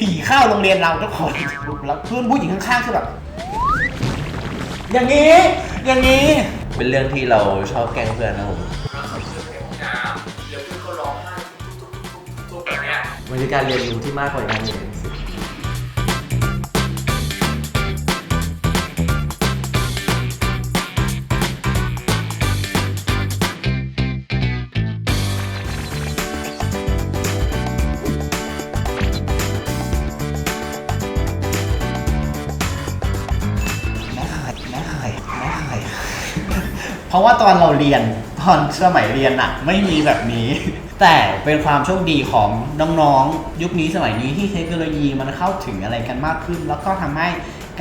ผีเข้าโรงเรียนเราทุกคนแล้วเพื่อนผู้หญิงข้างๆคือแบบอย่างนี้ อย่างนี้ เป็นเรื่องที่เราชอบแกล้งเพื่อนนะผมเราขับเรือไปในห้องน้ำเดี๋ยวเพื่อนเขาร้องไห้ทุบๆๆๆๆแบบเนี้ยมันคือการเรียนรู้ที่มากกว่าการเรียน เพราะว่าตอนเราเรียนตอนสมัยเรียนอะไม่มีแบบนี้ แต่เป็นความโชคดีของน้องๆยุคนี้สมัยนี้ที่เทคโนโลยีมันเข้าถึงอะไรกันมากขึ้น แล้วก็ทำให้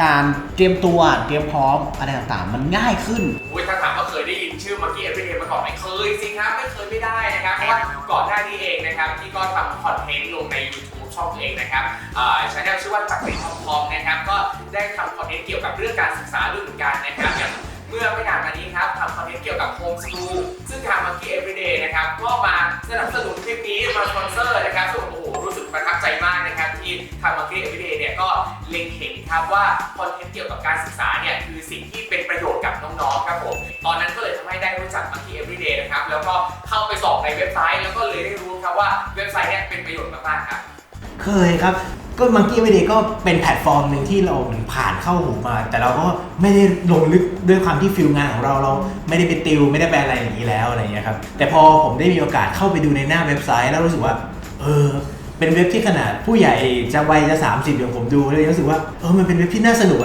การเตรียมตัวเตรียมพร้อมอะไรต่างๆ มันง่ายขึ้นอุ้ยถ้าถามว่าเคยได้ยินชื่อมังกี้เอฟวีเดย์มาก่อนไหมเคยสิครับไม่เคยไม่ได้นะครับเพราะว่าก่อนหน้านี้เองนะครับที่ก็ทำคอนเทนต์ลงใน YouTube ช่องตัวเองนะครับอ่าชาแนลชื่อว่าจักรีทอมทอมนะครับก็ได้ทำคอนเทนต์เกี่ยวกับเรื่องการศึกษาด้วยเหมือนกันนะครับอย่าง เมื่อไม่นานมานี้ครับทำคอนเทนต์เกี่ยวกับโฮมส o ูลซึ่งทางมังกี้เอฟวีเดย์นะครับก็มาสนับสนุนคลิปนี้มาสปอนเซอร์นะครับซึ่งโอ้โหรู้สึกประทับใจมากนะครับที่ทางมังกี้เอฟวีเดย์เนี่ยก็เล็งเห็นครับว่าคอนเทนต์เกี่ยวกับการศึกษาเนี่ยคือสิ่งที่เป็นประโยชน์กับน้องๆครับผมตอนนั้นก็เลยทำให้ได้รู้จัก Monkey Everyday นะครับแล้วก็เข้าไปสอบในเว็บไซต์ แล้วก็เลยได้รู้ครับว่าเว็บไซต์เนี่ยเป็นประโยชน์มากๆครับเคยครับ ก็มังกี้ไม่ดีก็เป็นแพลตฟอร์มหนึ่งที่เราผ่านเข้าหูมา แต่เราก็ไม่ได้ลงลึกด้วยความที่ฟิลงานของเราเราไม่ได้ไปติวไม่ได้ไปอะไรอย่างนี้แล้วอะไรอย่างเงี้ยครับแต่พอผมได้มีโอกาสเข้าไปดูในหน้าเว็บไซต์ แล้วรู้สึกว่า เออเป็นเว็บที่ขนาดผู้ใหญ่จะวัยจะ 30อย่างผมดูเลยรู้สึกว่าเออมันเป็นเว็บที่น่าสนุก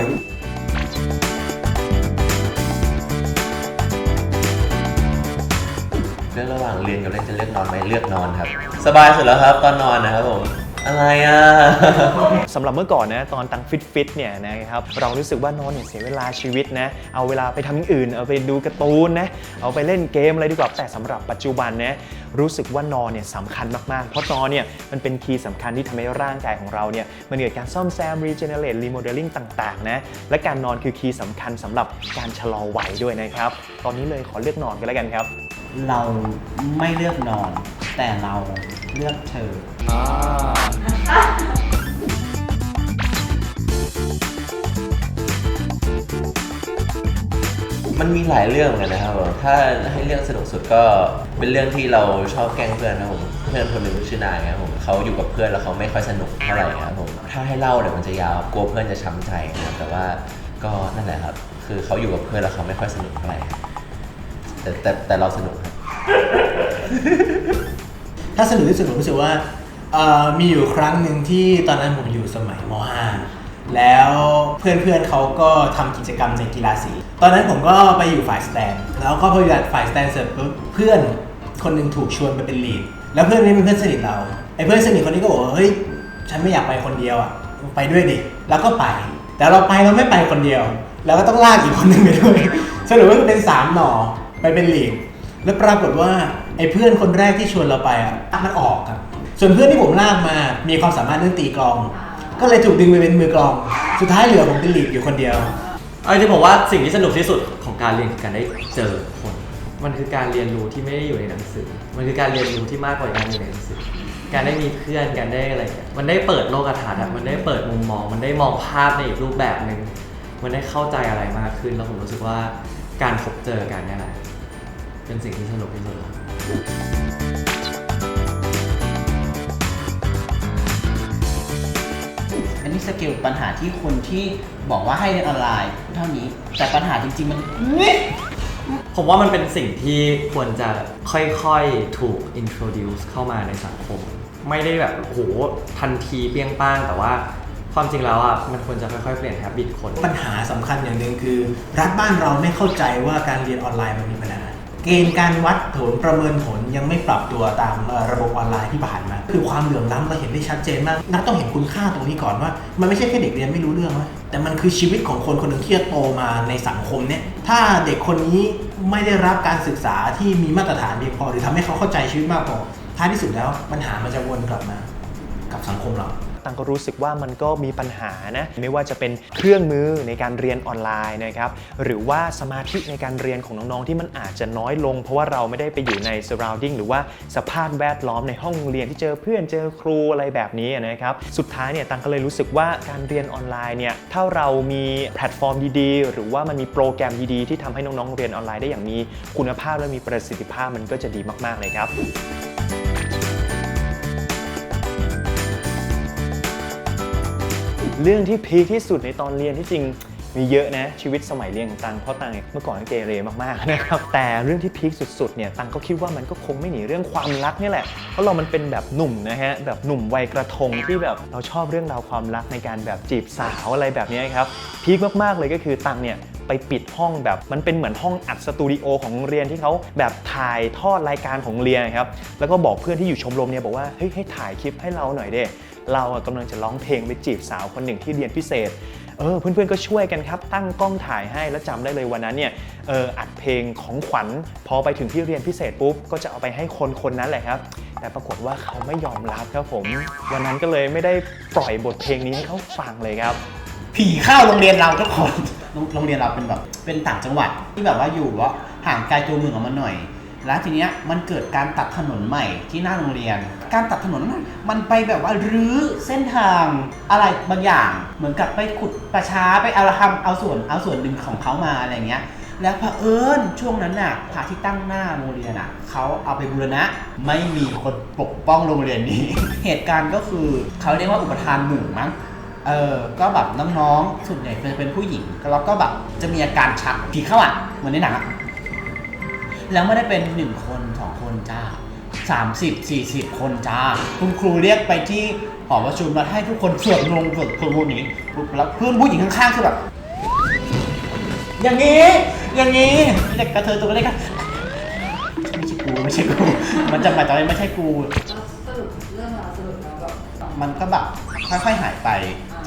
เรื่องระหว่างเรียนกับเล่นจะเลือกนอนไหมเลือกนอนครับ สบายสุดแล้วครับตอนนอนนะครับผม อะไรอะ สำหรับเมื่อก่อนนะตอนตังฟิตฟิตๆเนี่ยนะครับเรารู้สึกว่านอนเนี่ยเสียเวลาชีวิตนะเอาเวลาไปทำอย่างอื่น เอาไปดูการ์ตูนนะเอาไปเล่นเกมอะไรดีกว่าแต่สำหรับปัจจุบันนะรู้สึกว่านอนเนี่ยสำคัญมากๆ เพราะนอนเนี่ยมันเป็นคีย์สำคัญที่ทำให้ร่างกายของเราเนี่ยมันเกิดการซ่อมแซม regenerate remodeling ต่างๆนะและการนอนคือคีย์สำคัญสำหรับการชะลอวัยด้วยนะครับ ตอนนี้เลยขอเลือกนอนกันแล้วกันครับ เราไม่เลือกนอน แต่เราเลือกเธอ มันมีหลายเรื่องเหมือนกันนะครับผมถ้าให้เรื่องสนุกสุดก็เป็นเรื่องที่เราชอบแกล้งเพื่อนนะครับผม เพื่อนคนหนึ่งชื่อนายครับผมเขาอยู่กับเพื่อนแล้วเขาไม่ค่อยสนุกเท่าไหร่ครับผม ถ้าให้เล่าเดี๋ยวมันจะยาว กลัวเพื่อนจะช้ำใจนะครับ แต่ว่าก็นั่นแหละครับ คือเขาอยู่กับเพื่อนแล้วเขาไม่ค่อยสนุกเท่าไหร่ครับแต่แต่แต่เราสนุกครับ ถ้าสนุกที่สุดผมรู้สึกว่าเอ่อมีอยู่ครั้งหนึ่งที่ตอนนั้นผมอยู่สมัยม .5 แล้วเพื่อนๆเขาก็ทำกิจกรรมในกีฬาสี ตอนนั้นผมก็ไปอยู่ฝ่ายสแตนแล้วก็พออยู่ฝ่ายสแตนเสร็จปุ๊บเพื่อนคนหนึ่งถูกชวนไปเป็นลีด แล้วเพื่อนนี้เป็นเพื่อนสนิทเราไอ้เพื่อนสนิทคนนี้ก็บอกว่าเฮ้ยฉันไม่อยากไปคนเดียวอะไปด้วยดิแล้วก็ไป แต่เราไปเราไม่ไปคนเดียวเราก็ต้องลากอีกคนหนึ่งไปด้วย สรุปว่าเป็นสามหน่อไปเป็นลีดแล้วปรากฏว่า ไอ้เพื่อนคนแรกที่ชวนเราไปอะมันออกครับ ส่วนเพื่อนที่ผมลากมามีความสามารถเรื่องตีกลอง ก็เลยถูกดึงไปเป็นมือกลอง สุดท้ายเหลือผมเป็นลีดอยู่คนเดียว เอาจริงๆผมว่าสิ่งที่สนุกที่สุดของการเรียนคือการได้เจอคน มันคือการเรียนรู้ที่ไม่ได้อยู่ในหนังสือ มันคือการเรียนรู้ที่มากกว่าการอยู่ในหนังสือ การได้มีเพื่อนการได้อะไรอย่างเงี้ยมันได้เปิดโลกทัศน์อะมันได้เปิดมุมมอง มันได้มองภาพในอีกรูปแบบหนึ่งมันได้เข้าใจอะไรมากขึ้น แล้วผมรู้สึกว่าการพบเจอกันเนี่ยแหละเป็นสิ่งที่สนุกที่สุดแล้ว อันนี้สเกลปัญหาที่คนที่บอกว่าให้เรียนออนไลน์เท่านี้ แต่ปัญหาจริง ๆ มันนี่ผมว่ามันเป็นสิ่งที่ควรจะค่อยๆ ถูก introduce เข้ามาในสังคม ไม่ได้แบบโหทันทีเปี้ยงป้าง แต่ว่าความจริงแล้วอะมันควรจะค่อยๆ เปลี่ยน habit คน ปัญหาสำคัญอย่างหนึ่งคือ รัฐบ้านเราไม่เข้าใจว่าการเรียนออนไลน์มันมีปัญหา เกณฑ์การวัดผลประเมินผลยังไม่ปรับตัวตามระบบออนไลน์ที่ผ่านมา คือความเหลื่อมล้ำเราเห็นได้ชัดเจนมาก นักต้องเห็นคุณค่าตรงนี้ก่อนว่า มันไม่ใช่แค่เด็กเรียนไม่รู้เรื่องนะแต่มันคือชีวิตของคนคนหนึ่งที่จะโตมาในสังคมเนี่ยถ้าเด็กคนนี้ไม่ได้รับการศึกษาที่มีมาตรฐานเพียงพอ หรือทำให้เขาเข้าใจชีวิตมากพอท้ายที่สุดแล้วปัญหามันจะวนกลับมา กับสังคมเรา ตังก็รู้สึกว่ามันก็มีปัญหานะไม่ว่าจะเป็นเครื่องมือในการเรียนออนไลน์นะครับหรือว่าสมาธิในการเรียนของน้องๆที่มันอาจจะน้อยลง เพราะว่าเราไม่ได้ไปอยู่ใน surrounding หรือว่าสภาพแวดล้อมในห้องเรียนที่เจอเพื่อนเจอครูอะไรแบบนี้นะครับสุดท้ายเนี่ยตังก็เลยรู้สึกว่าการเรียนออนไลน์เนี่ยถ้าเรามีแพลตฟอร์มดีๆ หรือว่ามันมีโปรแกรมดีๆที่ทำให้น้องๆเรียนออนไลน์ได้อย่างมีคุณภาพและมีประสิทธิภาพมันก็จะดีมากๆเลยครับ เรื่องที่พีคที่สุดในตอนเรียนที่จริงมีเยอะนะชีวิตสมัยเรียนของตังเพราะตังเมื่อก่อนก็เกเรมากๆนะครับแต่เรื่องที่พีคสุดๆเนี่ยตังก็คิดว่ามันก็คงไม่หนีเรื่องความรักนี่แหละเพราะเรามันเป็นแบบหนุ่มนะฮะแบบหนุ่มวัยกระทงที่แบบเราชอบเรื่องราวความรักในการแบบจีบสาวอะไรแบบนี้ครับพีคมากๆเลยก็คือตังเนี่ยไปปิดห้องแบบมันเป็นเหมือนห้องอัดสตูดิโอของโรงเรียนที่เขาแบบถ่ายทอดรายการของโรงเรียนครับแล้วก็บอกเพื่อนที่อยู่ชมรมเนี่ยบอกว่าเฮ้ยให้ถ่ายคลิปให้เราหน่อยเด้ เราอะกำลังจะร้องเพลงไปจีบสาวคนหนึ่งที่เรียนพิเศษเออเพื่อนๆก็ช่วยกันครับ ตั้งกล้องถ่ายให้แล้วจำได้เลยวันนั้นเนี่ยเอออัดเพลงของขวัญ พอไปถึงที่เรียนพิเศษปุ๊บ ก็จะเอาไปให้คนคนนั้นแหละครับ แต่ปรากฏว่าเขาไม่ยอมรับครับผม วันนั้นก็เลยไม่ได้ปล่อยบทเพลงนี้ให้เขาฟังเลยครับ ผีเข้าโรงเรียนเราทุกคนโรงโรงเรียนเราเป็นแบบเป็นต่างจังหวัดที่แบบว่าอยู่ว่าห่างไกลตัวเมืองออกมาหน่อย แล้วทีเนี้ยมันเกิดการตัดถนนใหม่ที่หน้าโรงเรียน การตัดถนนนั้นมันไปแบบว่ารื้อเส้นทางอะไรบางอย่าง เหมือนกับไปขุดประช้าไปเอาทำเอาส่วนเอาส่วนหนึ่งของเขามาอะไรเงี้ย แล้วเผอิญช่วงนั้นน่ะพระที่ตั้งหน้าโรงเรียนอะเขาเอาไปบูรณะไม่มีคนปกป้องโรงเรียนนี้ เหตุการณ์ก็คือเขาเรียกว่าอุปทานหมู่มั้งเออก็แบบน้องๆส่วนใหญ่จะเป็นผู้หญิงแล้วก็แบบจะมีอาการชักผีเข้าอะเหมือนในหนังอะ แล้วไม่ได้เป็นหนึ่งคนสองคนจ้าสามสิบสี่สิบคนจ้า คุณครูเรียกไปที่หอประชุมแล้วให้ทุกคนสวดมนต์สวดสวดมนต์อย่างนี้ปุ๊บแล้วเพื่อนผู้หญิงข้างๆคือแบบ อย่างนี้ อย่างนี้เด็กกระเทยตัวเล็กอะไม่ใช่กูไม่ใช่กู มันจะมาจะไม่ใช่กู สรุปเรื่องราวสรุปแล้วแบบมันก็แบบค่อยๆหายไป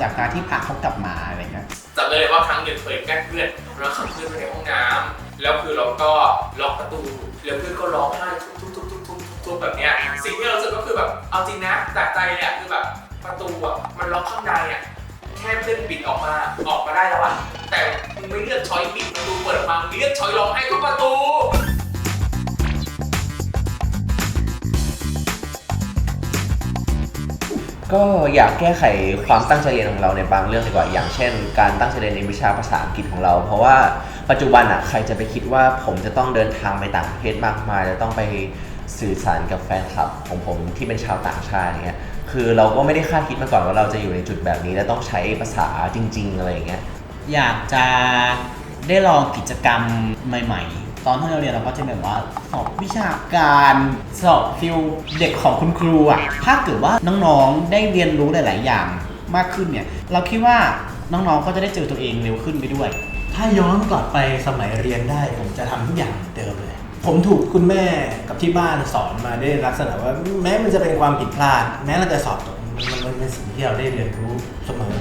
จากการที่พระเขากลับมาอะไรเงี้ย จำได้เลยว่าครั้งหนึ่งเคยแกล้งเพื่อนเราขังเพื่อนไปในห้องน้ำ แล้วคือเราก็ล็อกประตู แล้วเพื่อนก็ร้องไห้ทุบทุบทุบทุบทุบแบบเนี้ยสิ่งที่เราสึกก็คือแบบเอาจริงนะจากใจเนี่ยคือแบบประตูอะมันล็อกข้างในอะแค่เพื่อนปิดออกมาออกมาได้แล้วอะแต่มึงไม่เลือกช้อยปิดประตูเปิดออกมามึงเลือกช้อยร้องไห้ทุกประตูก็อยากแก้ไขความตั้งใจเรียนของเราในบางเรื่องดีกว่า อย่างเช่น การตั้งใจเรียนในวิชาภาษาอังกฤษของเรา เพราะว่า ปัจจุบันอะใครจะไปคิดว่าผมจะต้องเดินทางไปต่างประเทศมากมายจะต้องไปสื่อสารกับแฟนคลับของผมที่เป็นชาวต่างชาติเงี้ยคือเราก็ไม่ได้คาดคิดมาก่อนว่าเราจะอยู่ในจุดแบบนี้ และต้องใช้ภาษาจริง ๆ อะไรอย่างเงี้ยอยากจะได้ลองกิจกรรมใหม่ ๆ ตอนที่เราเรียนเราก็จะแบบว่าสอบวิชาการสอบฟิลเด็กของคุณครูอะถ้าเกิดว่าน้องๆได้เรียนรู้หลาย ๆ อย่างมากขึ้นเนี่ย เราคิดว่าน้องๆก็จะได้เจอตัวเองเร็วขึ้นไปด้วย ถ้าย้อนกลับไปสมัยเรียนได้ผมจะทำทุกอย่างเหมือนเดิมเลย ผมถูกคุณแม่กับที่บ้านสอนมาได้ลักษณะว่าแม้มันจะเป็นความผิดพลาด แม้เราจะสอบตกมันมันมันเป็นสิ่งที่เราได้เรียนรู้เสมอ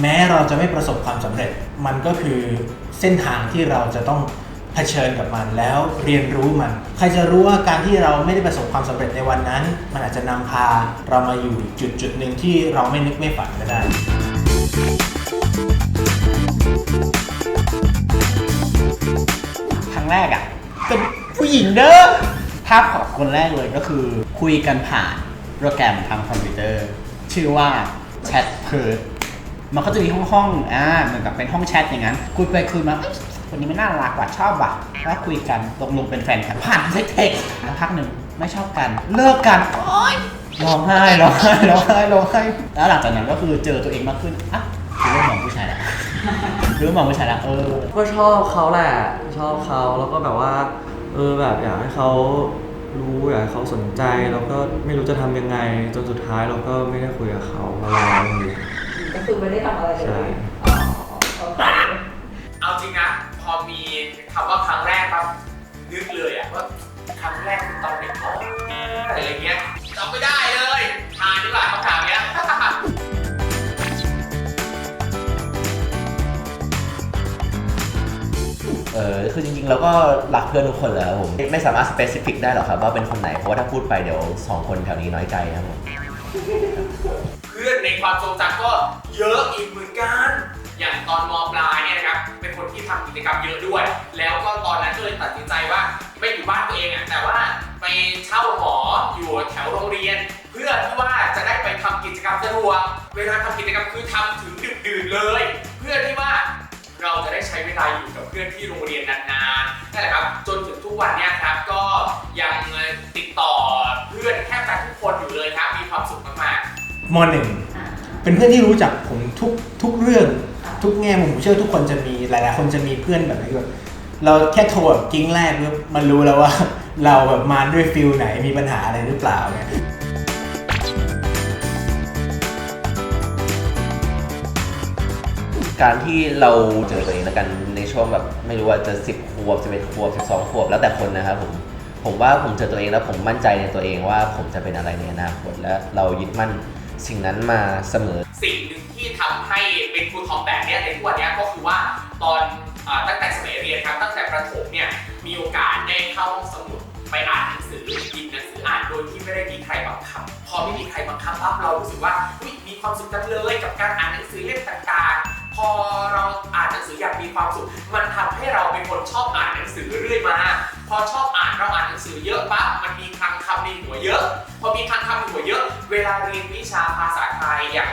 แม้เราจะไม่ประสบความสำเร็จ มันก็คือเส้นทางที่เราจะต้องเผชิญกับมันแล้วเรียนรู้มัน ใครจะรู้ว่าการที่เราไม่ได้ประสบความสำเร็จในวันนั้น มันอาจจะนำพาเรามาอยู่จุดจุดๆหนึ่งที่เราไม่นึกไม่ฝันก็ได้ แรกอะ่ะเป็นผู้หญิงเด้อภาพของคนแรกเลยก็คือ คุยกันผ่านโปรแกรมทางคอมพิวเตอร์ ชื่อว่าแชทเพิร์ดมันก็จะมีห้องห้องๆอ่าเหมือนกับเป็นห้องแชทอย่างนั้น คุยไปคุยมาคนนี้ไม่น่ารักว่ะชอบว่ะแล้วคุยกันตกลงเป็นแฟนกันผ่านเทคแล้วพักหนึ่งไม่ชอบกัน เลิกกันโอ๊ยร้องไห้ร้องไห้ร้องไห้ร้องไห้แล้วหลังจากนั้นก็คือเจอตัวเองมากขึ้นอะคือเริ่มมองผู้ชายแหล้ว เริ่มมองผู้ชายแล้วเออ ก็ชอบเขาแหละ ชอบเขาแล้วก็แบบว่า เออแบบอยากให้เขารู้อยากให้เขาสนใจแล้วก็ไม่รู้จะทำยังไง จนสุดท้ายเราก็ไม่ได้คุยกับเขาเพราะเราไม่รู้ก็คือไม่ได้ทำอะไรเลยใช่อ๋อโอเคเอาจริงนะ พอมีคำว่าครั้งแรกปั๊บนึกเลยอะว่าครั้งแรกคือตอนเด็กเนาะอะไรอย่างเงี้ยจำไม่ได้เลยทานดีกว่าคำถามเนี้ย ออคือจริงๆเราก็รักเพื่อนทุกคนแหละครับผมไม่สามารถสเปซิฟิกได้หรอกครับว่าเป็นคนไหนเพราะว่าถ้าพูดไปเดี๋ยวสองคนแถวนี้น้อยใจครับผมคือพื่อนในความทรงจำก็เยอะอีกเหมือนกัน อย่างตอนมปลายเนี่ยนะครับเป็นคนที่ทำกิจกรรมเยอะด้วย แล้วก็ตอนนั้นก็เลยตัดสินใจว่าไม่อยู่บ้านตัวเองอะแต่ว่าไปเช่าหออยู่แถวโรงเรียน มหนึ่งอ่าเป็นเพื่อนที่รู้จักผมทุกทุกเรื่องทุกแง่มุมผมเชื่อทุกคนจะมีหลายๆ คนจะมีเพื่อนแบบนี้แบบเราแค่โทรแบบกิ้งแรกปุ๊บมันรู้แล้วว่า เราแบบมาด้วยฟิลไหนมีปัญหาอะไรหรือเปล่าเนี่ยการที่เราเจอตัวเองแล้วกันในช่วงแบบไม่รู้ว่าจะ 10ขวบ11ขวบ12ขวบแล้วแต่คนนะครับผมผมว่าผมเจอตัวเองแล้วผมมั่นใจในตัวเองว่าผมจะเป็นอะไรในอนาคตและเรายึดมั่น สิ่งนั้นมาเสมอ สิ่งหนึ่งที่ทำให้เป็นครูทอมแบบเนี้ยในทุกวันเนี้ยก็คือว่าตอนอตั้งแต่สมัยเรียนครับตั้งแต่ประถมเนี่ยมีโอกาสได้เข้าห้องสมุดไปอ่านหนังสือหยิบหนังสืออ่านโดยที่ไม่ได้มีใครบังคับพอไม่มีใครบังคับปั๊บเรารู้สึกว่าอุ๊ยมีความสุขจังเลยกับการอ่านหนังสือเล่มต่างๆ พอเราอ่านหนังสืออยางมีความสุข มันทำให้เราเป็นคนชอบอ่านหนังสือเรื่อยมา พอชอบอ่านเราอ่านหนังสือเยอะปั๊บมันมีคลังคำในหัวเยอะ พอมีคลังคำในหัวเยอะ เวลาเรียนวิชาภาษาไทยอย่าง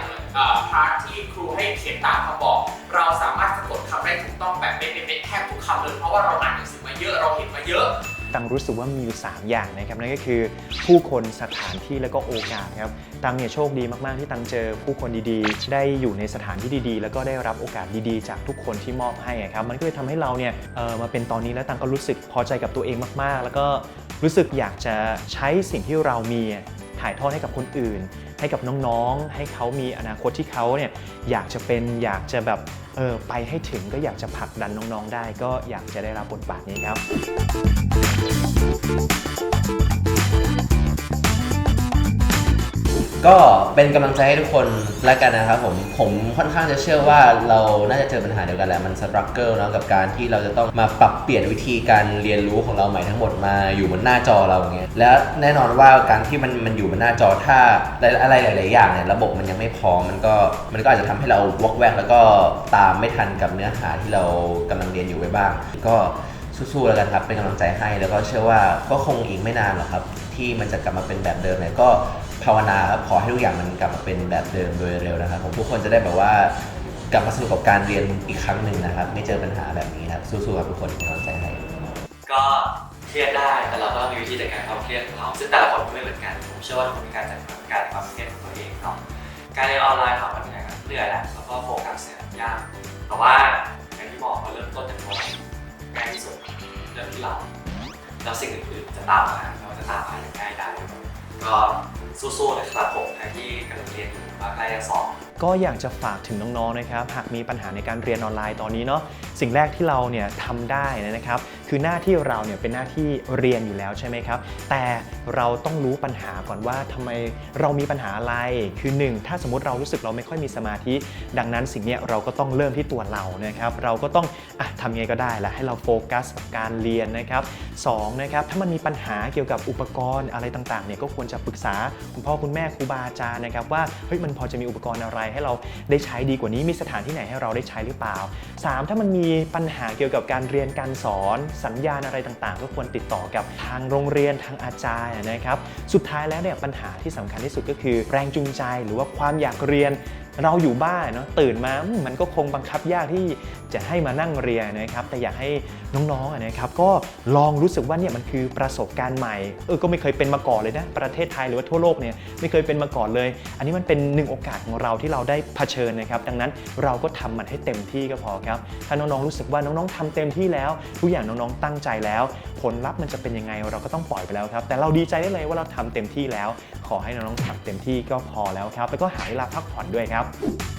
พาร์ทที่ครูให้เขียนตามคำบอก เราสามารถสะกดคำได้ถูกต้องแบบเป็นเป็นแทบทุกคำเลยเพราะว่าเราอ่านหนังสือมาเยอะเราเห็นมาเยอะตังรู้สึกว่ามีอยู่ 3 อย่างนะครับนั่นก็คือผู้คนสถานที่แล้วก็โอกาสครับตังเนี่ยโชคดีมากๆที่ตังเจอผู้คนดีๆ ได้อยู่ในสถานที่ดีๆ แล้วก็ได้รับโอกาสดีๆ จากทุกคนที่มอบให้ครับมันก็เลยทำให้เราเนี่ยมาเป็นตอนนี้แล้วตังก็รู้สึกพอใจกับตัวเองมากๆ แล้วก็ รู้สึกอยากจะใช้สิ่งที่เรามีถ่ายทอดให้กับคนอื่น ให้กับน้องๆ ให้เขามีอนาคตที่เขาเนี่ยอยากจะเป็นอยากจะแบบเออไปให้ถึงก็อยากจะผลักดันน้องๆได้ ก็อยากจะได้รับบทบาทนี้ครับ ก็เป็นกำลังใจให้ทุกคนแล้วกันนะครับผมผมค่อนข้างจะเชื่อว่าเราน่าจะเจอปัญหาเดียวกันแหละมันสตรัคเกิลเนาะกับการที่เราจะต้องมาปรับเปลี่ยนวิธีการเรียนรู้ของเราใหม่ทั้งหมดมาอยู่บนหน้าจอเราอย่างเงี้ยและแน่นอนว่าการที่มันมันอยู่บนหน้าจอถ้าอะไรหลาย ๆ อย่างเนี่ยระบบมันยังไม่พร้อมมันก็มันก็อาจจะทำให้เราวอกแวกแล้วก็ตามไม่ทันกับเนื้อหาที่เรากำลังเรียนอยู่ไปบ้าง ก็สู้ๆแล้วกันครับเป็นกำลังใจให้แล้วก็เชื่อว่าก็คงอีกไม่นานหรอกครับที่มันจะกลับมาเป็นแบบเดิมเนี่ยก็ ภาวนาครับขอให้ทุกอย่างมันกลับมาเป็นแบบเดิมโดยเร็วนะครับผมทุกคนจะได้แบบว่ากลับมาสนุกกับการเรียนอีกครั้งหนึ่งนะครับ ไม่เจอปัญหาแบบนี้ครับสู้ๆครับทุกคนเป็นกำลังใจให้ก็เครียดได้แต่เราก็มีวิธีจัดการความเครียดของเราซึ่งแต่ละคนก็ไม่เหมือนกันผมเชื่อว่าทุกคนมีการจัดการความเครียดของตัวเองเนาะการเรียนออนไลน์ถามว่าเหนื่อยเหนื่อยแหละแล้วก็โฟกัสเนี่ยยากแต่ว่าอย่างที่บอกพอเริ่มต้นจากตัวเราง่ายที่สุดเริ่มที่เราแล้วสิ่งอื่นๆจะตามมาเราจะตามมาอย่างง่ายได้ ก็สู้ๆเลยครับผมใครที่กำลังเรียนอยู่ว่าใกล้จะสอบก็อยากจะฝากถึงน้องๆนะครับ หากมีปัญหาในการเรียนออนไลน์ตอนนี้เนาะสิ่งแรกที่เราเนี่ยทำได้นะครับคือหน้าที่เราเนี่ยเป็นหน้าที่เรียนอยู่แล้วใช่ไหมครับ แต่เราต้องรู้ปัญหาก่อนว่าทำไมเรามีปัญหาอะไร คือ 1 ถ้าสมมติเรารู้สึกเราไม่ค่อยมีสมาธิ ดังนั้นสิ่งนี้เราก็ต้องเริ่มที่ตัวเรานะครับ เราก็ต้องอะทำยังไงก็ได้แหละให้เราโฟกัสกับการเรียนนะครับสองนะครับ ถ้ามันมีปัญหาเกี่ยวกับอุปกรณ์อะไรต่างๆเนี่ยก็ควรจะปรึกษาคุณพ่อคุณแม่ครูบาอาจารย์นะครับว่าเฮ้ยมันพอจะมีอุปกรณ์อะไรให้เราได้ใช้ดีกว่านี้มีสถานที่ไหนให้เราได้ใช้หรือเปล่า 3. ถ้ามันมีปัญหาเกี่ยวกับการเรียนการสอนสัญญาณอะไรต่างๆ ก็ควรติดต่อกับทางโรงเรียนทางอาจารย์นะครับ สุดท้ายแล้วเนี่ยปัญหาที่สำคัญที่สุดก็คือ แรงจูงใจหรือว่าความอยากเรียน เราอยู่บ้านเนาะตื่นมามันก็คงบังคับยากที่จะให้มานั่งเรียนนะครับ แต่อยากให้น้องๆนะครับก็ลองรู้สึกว่าเนี่ยมันคือประสบการณ์ใหม่เออก็ไม่เคยเป็นมาก่อนเลยนะประเทศไทยหรือว่าทั่วโลกเนี่ยไม่เคยเป็นมาก่อนเลย อันนี้มันเป็นหนึ่งโอกาสของเราที่เราได้เผชิญนะครับ ดังนั้นเราก็ทำมันให้เต็มที่ก็พอครับถ้าน้องๆรู้สึกว่าน้องๆทำเต็มที่แล้วทุกอย่างน้องๆตั้งใจแล้ว ผลลัพธ์มันจะเป็นยังไงเราก็ต้องปล่อยไปแล้วครับ แต่เราดีใจได้เลยว่าเราทำเต็มที่แล้ว ขอให้น้องๆทำเต็มที่ก็พอแล้วครับ แล้วก็หาเวลาพักผ่อนด้วยครับ now.